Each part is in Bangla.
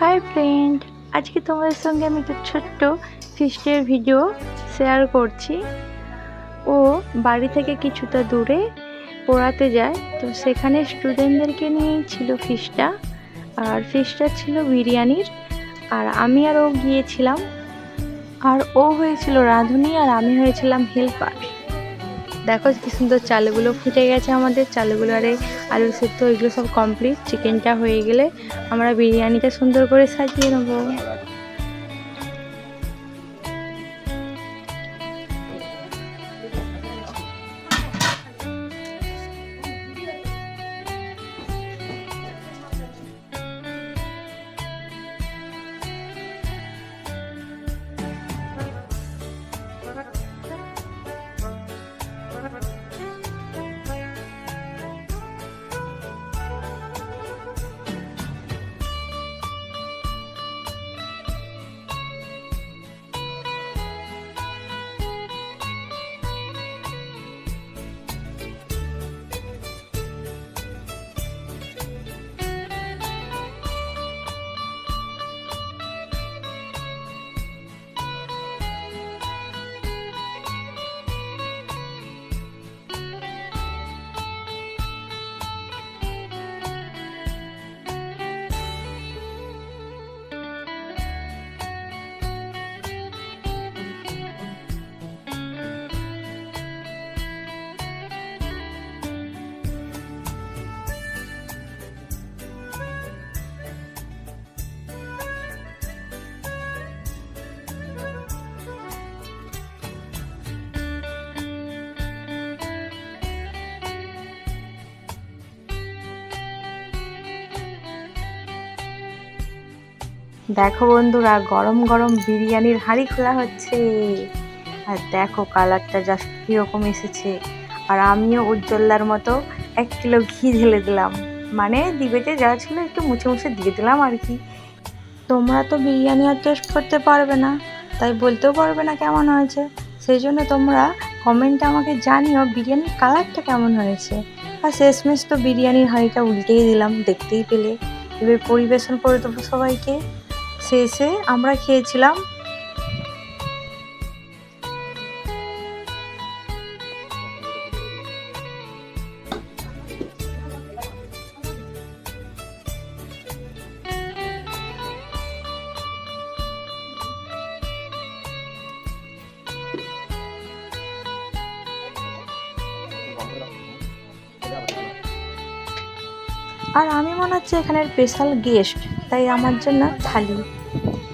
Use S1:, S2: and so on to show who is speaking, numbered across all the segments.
S1: হাই ফ্রেন্ড আজকে তোমাদের সঙ্গে আমি একটা ছোট্ট ফিস্টের ভিডিও শেয়ার করছি। ও বাড়ি থেকে কিছুটা দূরে পড়াতে যায়। তো সেখানে স্টুডেন্টদেরকে নিয়েই ছিল ফিসটা আর ফিসটা ছিল বিরিয়ানির। আর আমি আর ও গিয়েছিলাম। আর ও হয়েছিল রাঁধুনি আর আমি হয়েছিলাম হেল্পার দেখো কি সুন্দর চালগুলো ফুটে গেছে আমাদের, চালগুলো আরে আলু সেদ্ধ, এগুলো সব কমপ্লিট চিকেনটা হয়ে গেলে আমরা বিরিয়ানিটা সুন্দর করে সাজিয়ে নেব। দেখো বন্ধুরা, গরম গরম বিরিয়ানির হাঁড়ি খোলা হচ্ছে। আর দেখো কালারটা জাস্ট কীরকম এসেছে। আর আমিও উজ্জ্বলার মতো এক কিলো ঘি ঢেলে দিলাম। মানে দিবেতে যা ছিল একটু মুছে মুছে দিয়ে দিলাম আর কি। তোমরা তো বিরিয়ানি আর টেস্ট করতে পারবে না, তাই বলতেও পারবে না কেমন হয়েছে। সেই জন্য তোমরা কমেন্টে আমাকে জানিও বিরিয়ানির কালারটা কেমন হয়েছে। আর শেষমেশ তো বিরিয়ানির হাঁড়িটা উল্টেই দিলাম, দেখতেই পেলে। এবার পরিবেশন করে দেবো সবাইকে। শেষে আমরা খেয়েছিলাম। আর আমি মনে হচ্ছে এখানের স্পেশাল গেস্ট তাই আমার জন্য থালি।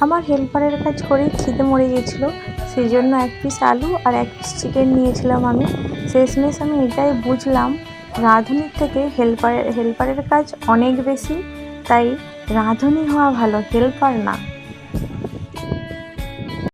S1: আমার হেল্পারের কাজ করেই খিদে মরে গেছিল। সেই জন্য এক পিস আলু আর এক পিস চিকেন নিয়েছিলাম আমি। শেষমেশ আমি এটাই বুঝলাম, রাঁধুনির থেকে হেল্পারের হেল্পারের কাজ অনেক বেশি। তাই রাঁধুনি হওয়া ভালো হেল্পার না।